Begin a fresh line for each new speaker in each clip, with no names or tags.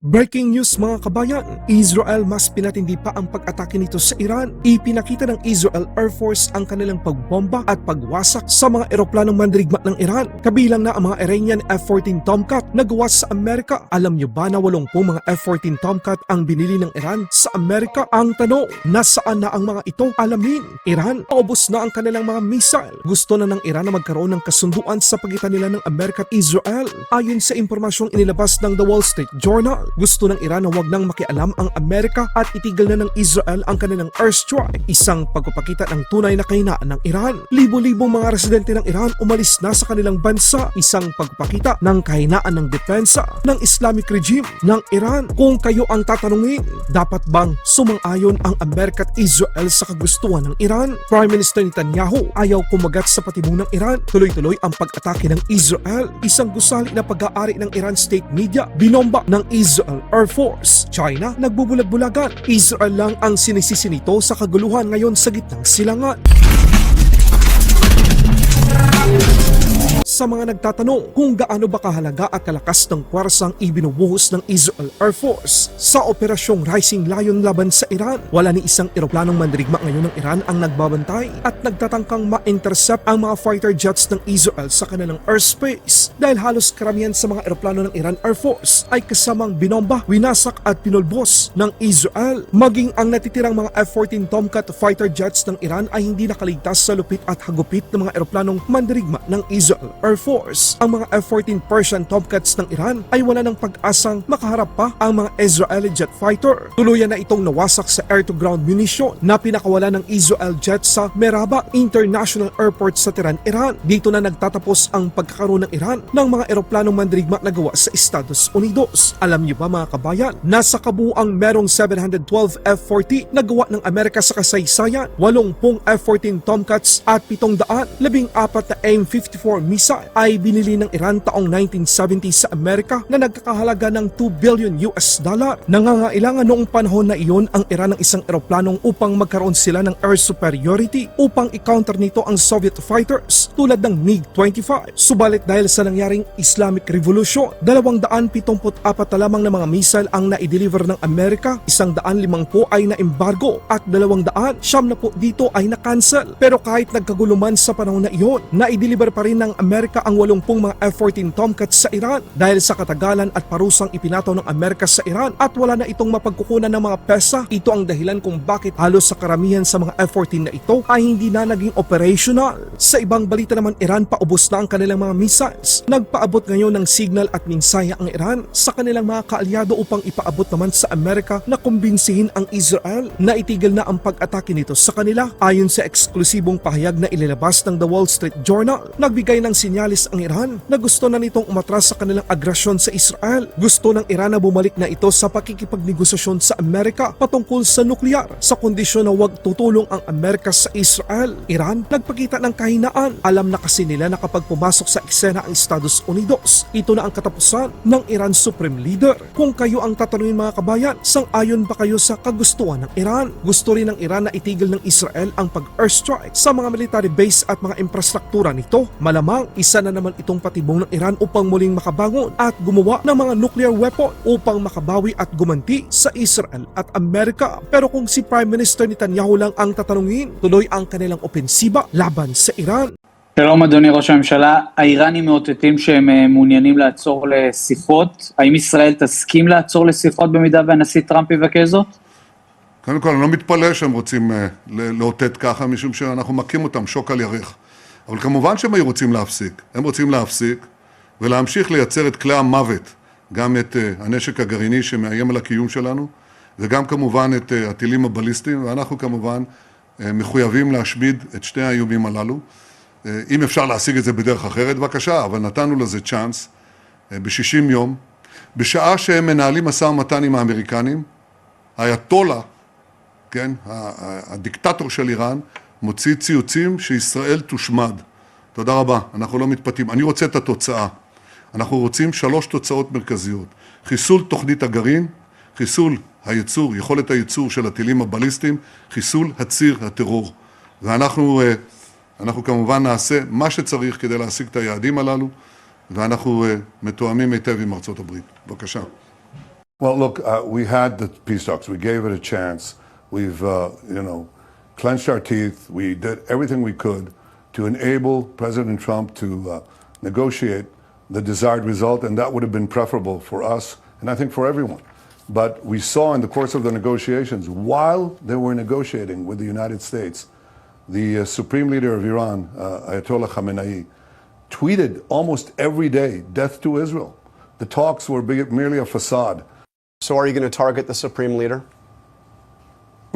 Breaking news mga kabayan, Israel mas pinatindi pa ang pag-atake nito sa Iran. Ipinakita ng Israel Air Force ang kanilang pagbomba at pagwasak sa mga eroplanong mandirigma ng Iran. Kabilang na ang mga Iranian F-14 Tomcat na gawa sa Amerika. Alam nyo ba na walong po mga F-14 Tomcat ang binili ng Iran sa Amerika? Ang tanong, nasaan na ang mga ito? Alamin, Iran, paubos na ang kanilang mga missile. Gusto na ng Iran na magkaroon ng kasunduan sa pagitan nila ng Amerika at Israel. Ayon sa impormasyong inilabas ng The Wall Street Journal, gusto ng Iran na wag nang makialam ang Amerika at itigil na ng Israel ang kanilang airstrike. Isang pagpapakita ng tunay na kahinaan ng Iran. Libo-libong mga residente ng Iran umalis na sa kanilang bansa. Isang pagpapakita ng kahinaan ng depensa ng Islamic regime ng Iran. Kung kayo ang tatanungin, dapat bang sumang-ayon ang Amerika at Israel sa kagustuhan ng Iran? Prime Minister Netanyahu ayaw kumagat sa patibong ng Iran. Tuloy-tuloy ang pag-atake ng Israel. Isang gusali na pag-aari ng Iran State Media, binomba ng Israel Air Force. China, nagbubulag-bulagan. Israel lang ang sinisisi nito sa kaguluhan ngayon sa gitnang silangan. Sa mga nagtatanong kung gaano ba kahalaga at kalakas ng puwersang ibinubuhos ng Israel Air Force sa operasyong Rising Lion laban sa Iran, wala ni isang eroplanong mandirigma ngayon ng Iran ang nagbabantay at nagtatangkang ma-intercept ang mga fighter jets ng Israel sa kanilang airspace dahil halos karamihan sa mga eroplano ng Iran Air Force ay kasamang binomba, winasak at pinulbos ng Israel. Maging ang natitirang mga F-14 Tomcat fighter jets ng Iran ay hindi nakaligtas sa lupit at hagupit ng mga eroplanong mandirigma ng Israel Air Force. Ang mga F-14 Persian Tomcats ng Iran ay wala ng pag-asang makaharap pa ang mga Israeli jet fighter. Tuluyan na itong nawasak sa air-to-ground munition na pinakawala ng Israel jet sa Meraba International Airport sa Tehran, Iran. Dito na nagtatapos ang pagkakaroon ng Iran ng mga eroplanong mandirigma na gawa sa Estados Unidos. Alam niyo ba mga kabayan, nasa kabuuang merong 712 F-40 na gawa ng Amerika sa kasaysayan, 80 F-14 Tomcats at 714 na AIM-54 ay binili ng Iran taong 1970 sa Amerika na nagkakahalaga ng 2 billion US dollar. Nangangailangan noong panahon na iyon ang Iran ng isang eroplanong upang magkaroon sila ng air superiority upang i-counter nito ang Soviet fighters tulad ng MiG-25. Subalit dahil sa nangyaring Islamic Revolution, 274 na lamang na mga missile ang na-deliver ng Amerika, 150 po ay na-embargo at 200 siyam na po dito ay na-cancel. Pero kahit nagkaguluman sa panahon na iyon, na-deliver pa rin ng Amerika ang 80 mga F-14 Tomcats sa Iran dahil sa katagalan at parusang ipinataw ng Amerika sa Iran at wala na itong mapagkukunan ng mga pesa. Ito ang dahilan kung bakit halos sa karamihan sa mga F-14 na ito ay hindi na naging operational. Sa ibang balita naman Iran paubos na ang kanilang mga missiles. Nagpaabot ngayon ng signal at minsaya ang Iran sa kanilang mga kaalyado upang ipaabot naman sa Amerika na kumbinsihin ang Israel na itigil na ang pag-atake nito sa kanila. Ayon sa eksklusibong pahayag na ililabas ng The Wall Street Journal, nagbigay ng sinyalis ang Iran na gusto na nitong umatras sa kanilang agresyon sa Israel. Gusto ng Iran na bumalik na ito sa pakikipagnegosasyon sa Amerika patungkol sa nuklear sa kondisyon na huwag tutulong ang Amerika sa Israel. Iran nagpakita ng kahinaan. Alam na kasi nila na kapag pumasok sa eksena ang Estados Unidos, ito na ang katapusan ng Iran Supreme Leader. Kung kayo ang tatanungin mga kabayan, sang-ayon ba kayo sa kagustuhan ng Iran? Gusto rin ng Iran na itigil ng Israel ang pag-airstrike sa mga military base at mga infrastruktura nito. Malamang isa na naman itong patibong ng Iran upang muling makabangon at gumawa ng mga nuclear weapon upang makabawi at gumanti sa Israel at Amerika. Pero kung si Prime Minister Netanyahu lang ang tatanungin, tuloy ang kanilang opensiba laban sa Iran.
שלום אדוני ראש הממשלה, האיראנים מאותתים שהם אה, מעוניינים לעצור לשיחות, האם ישראל תסכים לעצור לשיחות במידה והנשיא טראמפ יבקש זאת?
קודם כל, אני לא מתפלא שהם רוצים אה, ל- לאותת ככה, משום שאנחנו מכים אותם שוק על ירך. אבל כמובן שהם היו רוצים להפסיק. הם רוצים להפסיק ולהמשיך לייצר את כלי המוות, גם את אה, הנשק הגרעיני שמאיים על הקיום שלנו, וגם כמובן את אה, הטילים הבליסטיים, ואנחנו כמובן אה, מחויבים להשמיד את שני האיומים הללו. אם אפשר להשיג את זה בדרך אחרת, בבקשה, אבל נתנו לזה צ'אנס ב-60 יום. בשעה שהם מנהלים משא ומתן עם האמריקנים, האייתולה, כן, הדיקטטור של איראן, מוציא ציוצים שישראל תושמד. תודה רבה, אנחנו לא מתפתים. אני רוצה את התוצאה. אנחנו רוצים שלוש תוצאות מרכזיות. חיסול תוכנית הגרעין, חיסול הייצור, יכולת הייצור של הטילים הבליסטיים, חיסול הציר הטרור. ואנחנו אה, אנחנו כמובן נעשה מה שצריך כדי להשיג את היעדים הללו, ואנחנו אה, מתואמים היטב עם ארצות הברית. בבקשה.
Well, look, uh, we had the peace talks. We gave it a chance. We've, uh, you know, clenched our teeth. We did everything we could to enable President Trump to uh, negotiate the desired result, and that would have been preferable for us and I think for everyone. But we saw in the course of the negotiations, while they were negotiating with the United States, the uh, supreme leader of Iran, uh, Ayatollah Khamenei, tweeted almost every day, death to Israel. The talks were merely a facade.
So, are you going to target the supreme leader?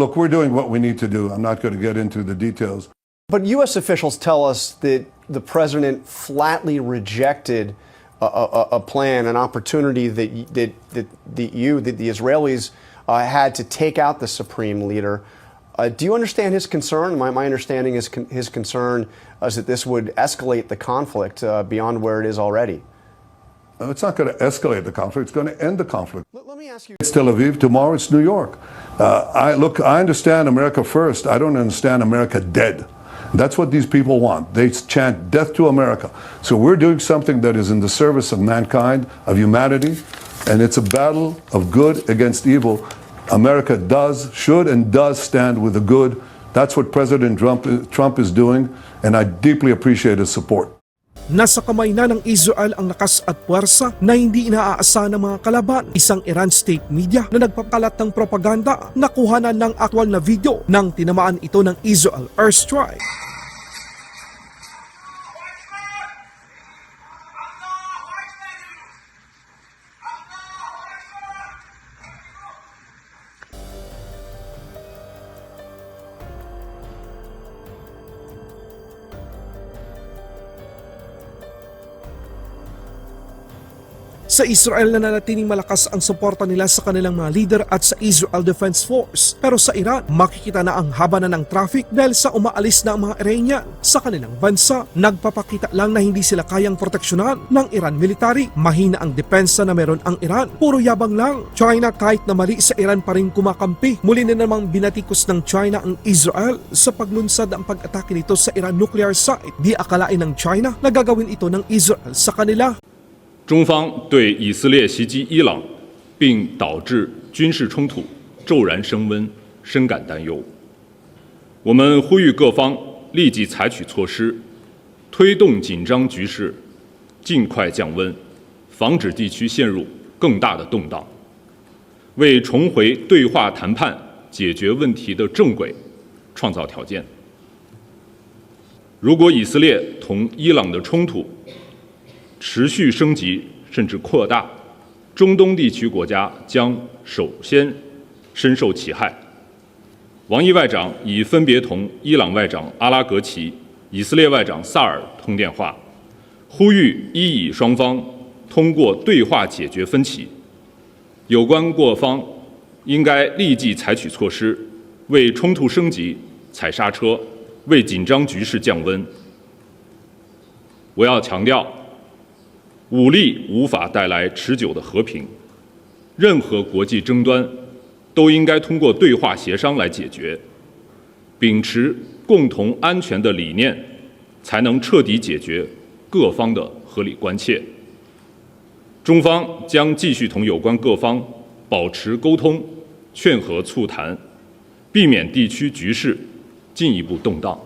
Look, we're doing what we need to do. I'm not going to get into the details.
But U.S. officials tell us that the president flatly rejected a, a, a plan, an opportunity that y- that that you, that the Israelis uh, had to take out the supreme leader. Uh, do you understand his concern? My, my understanding is con- his concern is that this would escalate the conflict uh, beyond where it is already.
Uh, It's not going to escalate the conflict. It's going to end the conflict.
Let, let me ask you.
It's Tel Aviv. Tomorrow it's New York. Uh, I look. I understand America first. I don't understand America dead. That's what these people want. They chant death to America. So we're doing something that is in the service of mankind, of humanity, and it's a battle of good against evil. America does, should, and does stand with the good. That's what President Trump, Trump is doing, and I deeply appreciate his support.
Nasa kamay na ng Israel ang lakas at puwersa na hindi inaaasahan ng mga kalaban. Isang Iran state media na nagpapakalat ng propaganda nakuhanan ng aktwal na video ng tinamaan ito ng Israel airstrike. Sa Israel na nanatiling malakas ang suporta nila sa kanilang mga leader at sa Israel Defense Force. Pero sa Iran, makikita na ang haba na ng traffic dahil sa umaalis na ang mga Iranian sa kanilang bansa. Nagpapakita lang na hindi sila kayang proteksyonan ng Iran military. Mahina ang depensa na meron ang Iran. Puro yabang lang. China kahit na mali sa Iran pa rin kumakampi. Muli na namang binatikos ng China ang Israel sa paglunsad ang pag-atake nito sa Iran nuclear site. Di akalain ng China na gagawin ito ng Israel sa kanila.
中方对以色列袭击伊朗并导致军事冲突骤然升温深感担忧。我们呼吁各方立即采取措施，推动紧张局势尽快降温，防止地区陷入更大的动荡，为重回对话谈判解决问题的正轨创造条件。如果以色列同伊朗的冲突持续升级甚至扩大，中东地区国家将首先深受其害。王毅外长已分别同伊朗外长阿拉格齐、以色列外长萨尔通电话，呼吁伊以双方通过对话解决分歧。有关各方应该立即采取措施，为冲突升级踩刹车，为紧张局势降温。我要强调。武力无法带来持久的和平，任何国际争端都应该通过对话协商来解决，秉持共同安全的理念，才能彻底解决各方的合理关切。中方将继续同有关各方保持沟通，劝和促谈，避免地区局势进一步动荡。